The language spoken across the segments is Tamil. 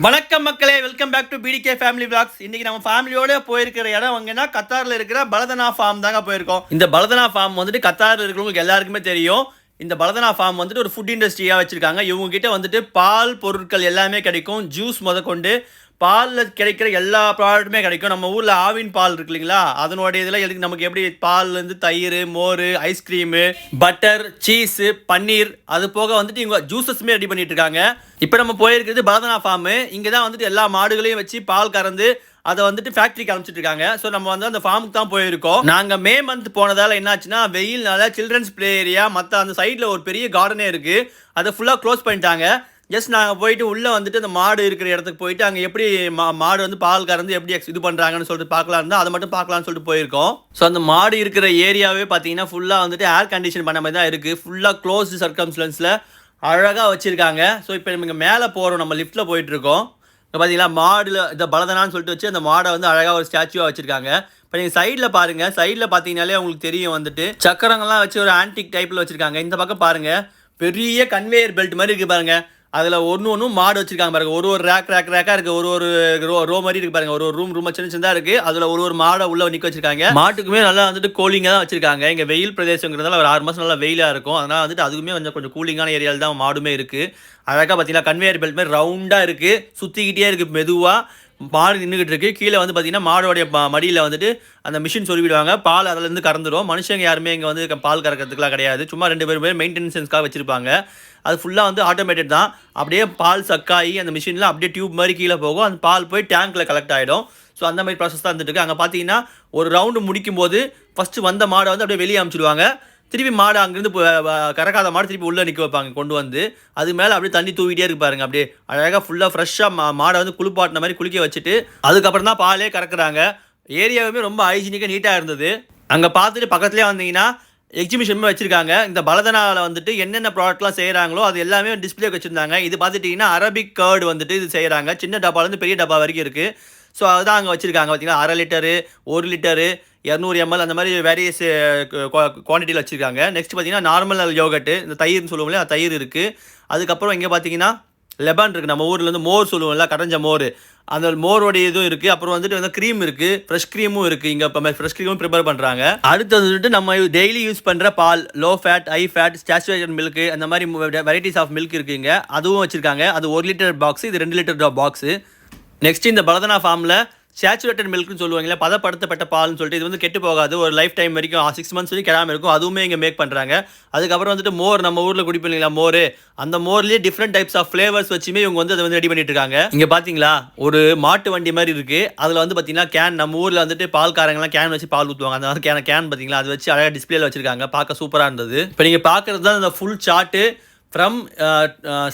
வணக்கம் மக்களே welcome back to PTK family blogs இன்னைக்கு நம்ம ஃபேமிலியோட போயிருக்கிற இடம் எங்கன்னா கத்தாரில் இருக்கிற பலதனா ஃபார்ம் தாங்க போயிருக்கோம். இந்த பலதனா ஃபார்ம் வந்துட்டு கத்தாரில் இருக்கிறவங்களுக்கு எல்லாருக்குமே தெரியும். இந்த பலதனா ஃபார்ம் வந்துட்டு ஒரு ஃபுட் இண்டஸ்ட்ரியாக வச்சுருக்காங்க. இவங்ககிட்ட வந்துட்டு பால் பொருட்கள் எல்லாமே கிடைக்கும். ஜூஸ் முதற்கொண்டு பாலில் கிடைக்கிற எல்லா ப்ராடக்ட்டுமே கிடைக்கும். நம்ம ஊரில் ஆவின் பால் இருக்கு இல்லைங்களா? அதனுடைய இதில் எதுக்கு நமக்கு எப்படி பால்லேருந்து தயிர் மோர் ice cream butter cheese paneer அது போக வந்துட்டு இவங்க ஜூஸஸுமே ரெடி பண்ணிட்டு இருக்காங்க. இப்போ நம்ம போயிருக்கிறது பரதனா ஃபார்மு இங்கே தான் வந்துட்டு எல்லா மாடுகளையும் வச்சு பால் கறந்து அதை வந்துட்டு ஃபேக்ட்ரிக்கு அனுப்பிச்சிட்டு இருக்காங்க. ஸோ நம்ம வந்து அந்த ஃபார்முக்கு தான் போயிருக்கோம். நாங்கள் மே மந்த் போனதால் என்னாச்சுன்னா வெயில்னால சில்ட்ரன்ஸ் ப்ளே ஏரியா மற்ற அந்த சைடில் ஒரு பெரிய கார்டனே இருக்குது அதை ஃபுல்லாக க்ளோஸ் பண்ணிட்டாங்க. ஜஸ்ட் நாங்கள் போயிட்டு உள்ளே வந்துட்டு அந்த மாடு இருக்கிற இடத்துக்கு போயிட்டு அங்கே எப்படி மா மாடு வந்து பால் கறந்து எப்படி எக்ஸ் இது பண்ணுறாங்கன்னு சொல்லிட்டு பார்க்கலாம் இருந்தால் அதை மட்டும் பார்க்கலாம்னு சொல்லிட்டு போயிருக்கோம். ஸோ அந்த மாடு இருக்கிற ஏரியாவே பார்த்தீங்கன்னா ஃபுல்லாக வந்துட்டு ஏர் கண்டிஷன் பண்ண மாதிரி தான் இருக்குது ஃபுல்லாக க்ளோஸ்டு சர்க்கம்ஸ்டன்ஸில் அழகாக வச்சுருக்காங்க. ஸோ இப்போ நம்ம இங்கே மேலே போகிறோம் நம்ம லிஃப்ட்டில் போயிட்டுருக்கோம் இப்போ பார்த்தீங்களா மாடில் இந்த பலதனான்னு சொல்லிட்டு வச்சு அந்த மாடை வந்து அழகாக ஒரு ஸ்டாச்சுவாக வச்சுருக்காங்க. இப்போ நீங்கள் சைடில் பாருங்கள் சைடில் பார்த்தீங்கனாலே உங்களுக்கு தெரியும் வந்துட்டு. சக்கரங்கள்லாம் வச்சு ஒரு ஆன்டிக் டைப்பில் வச்சுருக்காங்க. இந்த பக்கம் பாருங்கள் பெரிய கன்வேயர் பெல்ட் மாதிரி இருக்குது பாருங்கள் அதில் ஒன்று ஒன்றும் மாடு வச்சிருக்காங்க பாருங்க. ஒரு ஒரு ரேக் ரேக் ரேக்காக இருக்குது ஒரு ஒரு ரோ ரோ மாதிரி இருக்கு பாருங்க. ஒரு ஒரு ரூம் ரூம் சின்ன சின்னதாக இருக்குது அதில் ஒரு ஒரு மாடை உள்ள நிற்க வச்சிருக்காங்க. மாட்டுக்குமே நல்லா வந்துட்டு கூலிங்காக தான் வச்சிருக்காங்க. இங்கே வெயில் பிரதேசங்கிறதால ஒரு ஆறு மாதம் நல்லா வெயிலாக இருக்கும். அதனால் வந்துட்டு அதுக்குமே கொஞ்சம் கொஞ்சம் கூலிங்கான ஏரியாவில் தான் மாடுமே இருக்குது அழகாக பார்த்தீங்கன்னா கன்வேயர் பெல்ட் மாதிரி ரவுண்டாக இருக்குது சுற்றிக்கிட்டே இருக்குது மெதுவாக மாடு நின்றுக்கிட்டு இருக்கு. கீழே வந்து பார்த்தீங்கன்னா மாடோடைய மடியில் வந்துட்டு அந்த மிஷின் சொல்லிவிடுவாங்க. பால் அதுலேருந்து கறந்துடும் மனுஷங்க யாருமே இங்கே வந்து பால் கறக்கிறதுக்குலாம் கிடையாது. சும்மா ரெண்டு பேரும் பேர் மெயின்டெனன்ஸ்க்காக வச்சுருப்பாங்க. அது ஃபுல்லாக வந்து ஆட்டோமேட்டட் தான். அப்படியே பால் சக்காயி அந்த மிஷினில் அப்படியே டியூப் மாதிரி கீழே போகும். அந்த பால் போய் டேங்க்கில் கலெக்ட் ஆகிடும் ஸோ அந்த மாதிரி ப்ராசஸ் தான் இருந்துட்டு இருக்கு. அங்கே பார்த்தீங்கன்னா ஒரு ரவுண்டு முடிக்கும் போது ஃபஸ்ட்டு வந்த மாடை வந்து அப்படியே வெளியே அனுப்பிச்சிடுவாங்க. திருப்பி மாடு அங்கேருந்து போ- கறக்காத மாடு திருப்பி உள்ளே நிற்க வைப்பாங்க கொண்டு வந்து. அது மேலே அப்படியே தண்ணி தூவிட்டே இருப்பாருங்க அப்படியே. அழகாக ஃபுல்லாக ஃப்ரெஷ்ஷாக மா மாடை வந்து குளிப்பாட்டின மாதிரி குளிக்க வச்சுட்டு அதுக்கப்புறம் தான் பாலே கறக்குறாங்க. ஏரியாவுமே ரொம்ப ஹைஜீனிக்காக நீட்டாக இருந்தது. அங்கே பார்த்துட்டு பக்கத்துலேயே வந்தீங்கன்னா எக்ஸிபிஷனுமே வச்சுருக்காங்க. இந்த பலதனாவில் வந்துட்டு என்னென்ன ப்ராடக்ட்லாம் செய்கிறாங்களோ அது எல்லாமே டிஸ்பிளே வச்சுருந்தாங்க. இது பார்த்துட்டிங்கன்னா அரபிக் கேர்டு வந்துட்டு இது செய்கிறாங்க சின்ன டப்பாலேருந்து பெரிய டப்பா வரைக்கும் இருக்குது ஸோ அதுதான் அங்கே வச்சுருக்காங்க பார்த்தீங்கன்னா அரை லிட்டரு ஒரு லிட்டரு இரநூறு எம்எல் அந்த மாதிரி வேரியஸ் குவான்டிட்டியில் வச்சுருக்காங்க. நெக்ஸ்ட் பார்த்தீங்கன்னா நார்மல் யோகட்டு இந்த தயிர்னு சொல்லுவோம்ல அந்த தயிர் இருக்குது அதுக்கப்புறம் இங்கே பார்த்தீங்கன்னா லெபான் இருக்குது நம்ம ஊரில் வந்து மோர் சொல்லுவோம்ல கடைஞ்ச மோர். அந்த மோரோடைய இதுவும் இருக்குது அப்புறம் வந்துட்டு வந்து க்ரீம் இருக்குது ஃப்ரெஷ் க்ரீமும் இருக்குது இங்கே இப்போ ஃப்ரெஷ் க்ரீமும் ப்ரிப்பேர் பண்ணுறாங்க அடுத்தது வந்துட்டு நம்ம டெய்லி யூஸ் பண்ணுற பால் low fat high fat saturated milk அந்த மாதிரி வெரைட்டிஸ் ஆஃப் மில்க் இருக்குங்க அதுவும் வச்சுருக்காங்க. அது ஒரு லிட்டர் பாக்ஸ் இது ரெண்டு லிட்டர் பாக்ஸு நெக்ஸ்ட் இந்த பலதனா ஃபார்மில் சேச்சுரேட்டட் மில்க்னு சொல்லுவாங்களே பதப்படுத்தப்பட்ட பால்னு சொல்லிட்டு இது வந்து கெட்டு போகாது. ஒரு லைஃப் டைம் வரைக்கும் சிக்ஸ் மந்த்ஸ் வரைக்கும் கிடாமல் இருக்கும். அதுவுமே இங்கே மேக் பண்ணுறாங்க அதுக்கப்புறம் வந்துட்டு மோர் நம்ம ஊரில் குடிப்போம் இல்லைங்களா மோர். அந்த மோர்லேயே டிஃப்ரெண்ட் டைப்ஸ் ஆஃப் ஃப்ளேவர்ஸ் வச்சுமே இவங்க வந்து அதை வந்து ரெடி பண்ணிட்டு இருக்காங்க. இங்கே பார்த்தீங்களா ஒரு மாட்டு வண்டி மாதிரி இருக்குது அதில் வந்து பார்த்தீங்கன்னா கேன் நம்ம ஊரில் வந்துட்டு பால்காரங்கலாம் கேன் வச்சு பால் ஊற்றுவாங்க அந்த மாதிரி கேன் கேன் பார்த்தீங்களா அது வச்சு அழகாக டிஸ்பிளேல வச்சிருக்காங்க. பார்க்க சூப்பராக இருந்தது. இப்போ நீங்கள் பார்க்குறது தான் அந்த full chart from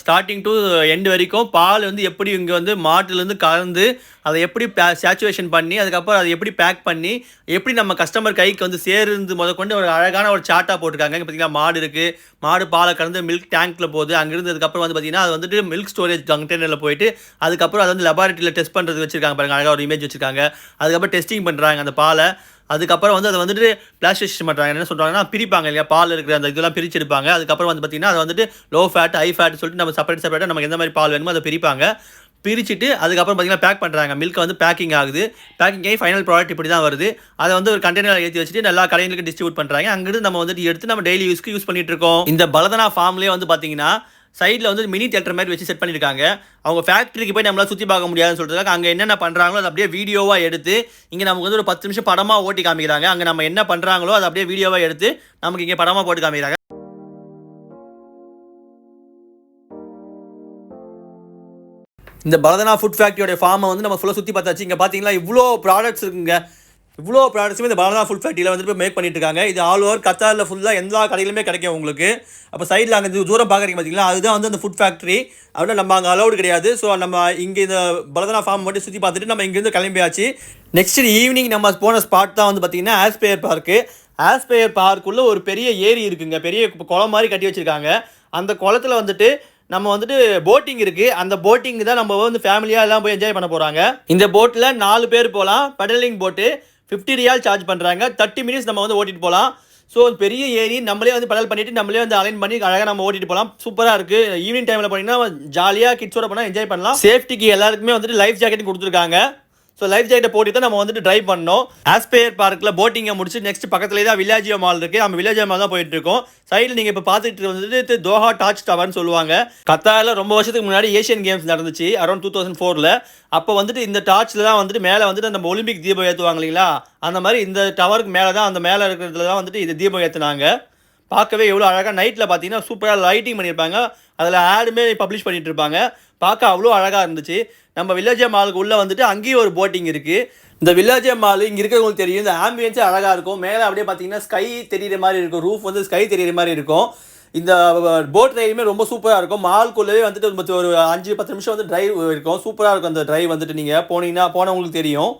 starting to end வரைக்கும் பால் வந்து எப்படி இங்கே வந்து மாட்டுலேருந்து கலந்து அதை எப்படி சேச்சுவேஷன் பண்ணி அதுக்கப்புறம் அதை எப்படி பேக் பண்ணி எப்படி நம்ம கஸ்டமர் கைக்கு வந்து சேருந்து முதற்கொண்டு ஒரு அழகான ஒரு சார்ட்டாக போட்டிருக்காங்க. இங்கே பார்த்தீங்கன்னா மாடு இருக்குது மாடு பாலை கலந்து மில்க் டேங்க்கில் போகுது. அங்கேருந்து அதுக்கப்புறம் வந்து பார்த்தீங்கன்னா அது வந்துட்டு மில்க் ஸ்டோரேஜ் கண்டெய்னரில் போயிட்டு அதுக்கப்புறம் அதை வந்து லெபார்ட்டரியில் டெஸ்ட் பண்ணுறது வச்சிருக்காங்க பாருங்கள் அழகாக ஒரு இமேஜ் வச்சிருக்காங்க. அதுக்கப்புறம் டெஸ்டிங் பண்ணுறாங்க அந்த பாலை. அதுக்கப்புறம் வந்து அதை வந்துட்டு பிளாஸ்டேஷன் பண்ணுறாங்க என்ன சொல்கிறாங்கன்னா பிரிப்பாங்க இல்லையா? பால் இருக்கிற அந்த இதெல்லாம் பிரிச்சு எடுப்பாங்க அதுக்கப்புறம் வந்து பார்த்தீங்கன்னா அதை வந்துட்டு லோ ஃபேட் ஹை ஃபேட் சொல்லிட்டு நம்ம செப்பரேட் செப்பரேட்டாக நமக்கு எந்த மாதிரி பால் வேணுமோ அதை பிரிப்பாங்க. பிரிச்சுட்டு அதுக்கப்புறம் பார்த்தீங்கன்னா பேக் பண்ணுறாங்க மில்க் வந்து பேக்கிங் ஆகுது. பேக்கிங் ஆகி ஃபைனல் ப்ராடக்ட் இப்படி தான் வருது. அதை வந்து ஒரு கண்டெய்னர் ஏற்றி வச்சுட்டு எல்லா கடைகளுக்கு டிஸ்ட்ரிபியூட் பண்ணுறாங்க அங்கிருந்து நம்ம வந்துட்டு எடுத்து நம்ம டெய்லி யூஸ்க்கு யூஸ் பண்ணிட்டு இருக்கோம். இந்த பலதனா ஃபார்ம்லேயே வந்து பார்த்தீங்கன்னா சைடில் வந்து மினி தேட்டர் மாதிரி வச்சு செட் பண்ணியிருக்காங்க. அவங்க ஃபேக்ட்ரிக்கு போய் நம்மளால் சுற்றி பார்க்க முடியாதுன்னு சொல்கிறதுக்காக அங்கே என்னென்ன பண்ணுறாங்களோ அதை அப்படியே வீடியோவாக எடுத்து இங்கே நமக்கு வந்து ஒரு பத்து நிமிஷம் படமாக ஓட்டி காமிக்கிறாங்க. அங்கே நம்ம என்ன பண்ணுறாங்களோ அதை அப்படியே வீடியோவாக எடுத்து நமக்கு இங்கே படமாக போட்டு காமிக்கிறாங்க. இந்த பலதனா ஃபுட் ஃபேக்ட்ரியோட ஃபார்மை வந்து நம்ம ஃபுல்லாக சுற்றி பார்த்தாச்சு. இங்கே பார்த்தீங்களா இவ்வளோ ப்ராடக்ட்ஸ் இருக்குங்க. இவ்வளோ ப்ராடக்ட்ஸுமே இந்த பலதனா ஃபுல் ஃபேக்ட்ரியில் வந்துட்டு மேக் பண்ணிட்டு இருக்காங்க இது ஆல் ஓவர் கத்தாரில் ஃபுல்லாக எல்லா கடையிலுமே கிடைக்கும் உங்களுக்கு. அப்போ சைடில் அங்கே தூரம் பார்க்குறீங்க பார்த்தீங்களா அதுதான் வந்து அந்த ஃபுட் ஃபேக்ட்ரி அப்படின்னா நம்ம அங்கே அலௌடு கிடையாது. ஸோ நம்ம இங்கே இந்த பலதனா ஃபார்ம் மட்டும் சுற்றி பார்த்துட்டு நம்ம இங்கேருந்து கிளம்பியாச்சு. நெக்ஸ்ட் ஈவினிங் நம்ம போன ஸ்பாட் தான் வந்து பார்த்திங்கன்னா ஆஸ்பேயர் பார்க்கு ஆஸ்பேயர் பார்க்குள்ளே ஒரு பெரிய ஏரி இருக்குங்க. பெரிய குளம் மாதிரி கட்டி வச்சுருக்காங்க. அந்த குளத்துல வந்துட்டு நம்ம வந்துட்டு போட்டிங் இருக்குது அந்த போட்டிங் தான் நம்ம வந்து ஃபேமிலியாக எல்லாம் போய் என்ஜாய் பண்ண போகிறாங்க இந்த போட்டில் நாலு பேர் போகலாம். பெடலிங் போட்டு ஃபிஃப்டி ரியால் சார்ஜ் பண்ணுறாங்க தேர்ட்டி மினிட்ஸ் நம்ம வந்து ஓட்டிட்டு போகலாம் ஸோ பெரிய ஏரி நம்மளே வந்து படல் பண்ணிவிட்டு நம்மளே வந்து அலைன் பண்ணி அழகாக நம்ம ஓட்டிட்டு போகலாம் சூப்பராக இருக்குது ஈவினிங் டைமில் போனீங்கன்னா ஜாலியாக கிட்ஸோட போனால் என்ஜாய் பண்ணலாம். சேஃப்டிக்கு எல்லாருக்குமே வந்துட்டு லைஃப் ஜாக்கெட் கொடுத்துருக்காங்க. ஸோ லைஃப் ஜாக்கெட்டை போட்டு தான் நம்ம வந்துட்டு ட்ரைவ் பண்ணோம். ஆஸ்பேயர் பார்க்கில் போட்டிங்கை முடிச்சு நெக்ஸ்ட் பக்கத்துலேயே தான் வில்லேஜியோ மால் இருக்குது நம்ம வில்லேஜியோ மால் தான் போயிட்டு இருக்கோம். சைடில் நீங்கள் இப்போ பார்த்துட்டு வந்துட்டு தோஹா டாச் டவர்னு சொல்லுவாங்க. கத்தாரில் ரொம்ப வருஷத்துக்கு முன்னாடி ஏஷியன் கேம்ஸ் நடந்துச்சு அரௌண்ட் டூ தௌசண்ட் ஃபோரில் அப்போ வந்துட்டு இந்த டார்ச்சில் தான் வந்துட்டு மேலே வந்துட்டு நம்ம ஒலிம்பிக் தீபம் ஏற்றுவாங்க இல்லைங்களா? அந்த மாதிரி இந்த டவருக்கு மேலே தான் அந்த மேலே இருக்கிறதுல தான் வந்துட்டு இது தீபம் ஏற்றுனாங்க பார்க்கவே எவ்வளோ அழகாக நைட்டில் பார்த்தீங்கன்னா சூப்பராக லைட்டிங் பண்ணியிருப்பாங்க. அதில் ஆடுமே பப்ளிஷ் பண்ணிகிட்டு இருப்பாங்க பார்க்க அவ்வளோ அழகாக இருந்துச்சு. நம்ம வில்லேஜ் மாலுக்கு உள்ளே வந்துட்டு அங்கேயும் ஒரு போட்டிங் இருக்குது இந்த வில்லேஜ் மால் இங்கே இருக்கிறவங்களுக்கு தெரியும். இந்த ஆம்பியன்ஸே அழகாக இருக்கும். மேலே அப்படியே பார்த்தீங்கன்னா ஸ்கை தெரிகிற மாதிரி இருக்கும். ரூஃப் வந்து ஸ்கை தெரிகிற மாதிரி இருக்கும். இந்த போட் ரைடுமே ரொம்ப சூப்பராக இருக்கும். மால்குள்ளேயே வந்துட்டு ஒரு ஒரு அஞ்சு பத்து நிமிஷம் வந்து டிரைவ் இருக்கும். சூப்பராக இருக்கும் அந்த டிரைவ் வந்துட்டு நீங்கள் போனீங்கன்னா போனவங்களுக்கு தெரியும்.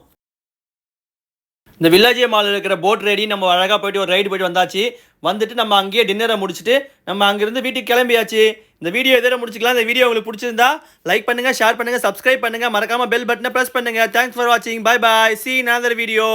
இந்த வில்லாஜிய மாலில் இருக்கிற போட் ரைடி நம்ம அழகாக போயிட்டு ஒரு ரைடு போயிட்டு வந்தாச்சு. வந்துட்டு நம்ம அங்கேயே டின்னரை முடிச்சுட்டு நம்ம அங்கேருந்து வீட்டுக்கு கிளம்பியாச்சு. இந்த வீடியோ எதிர முடிச்சுக்கலாம். இந்த வீடியோ உங்களுக்கு பிடிச்சிருந்தா லைக் பண்ணுங்கள் ஷேர் பண்ணுங்கள் சப்ஸ்கிரைப் பண்ணுங்கள் மறக்காமல் பெல் பட்டனை ப்ரெஸ் பண்ணுங்கள் தேங்க்ஸ் ஃபார் வாட்சிங் bye bye see another video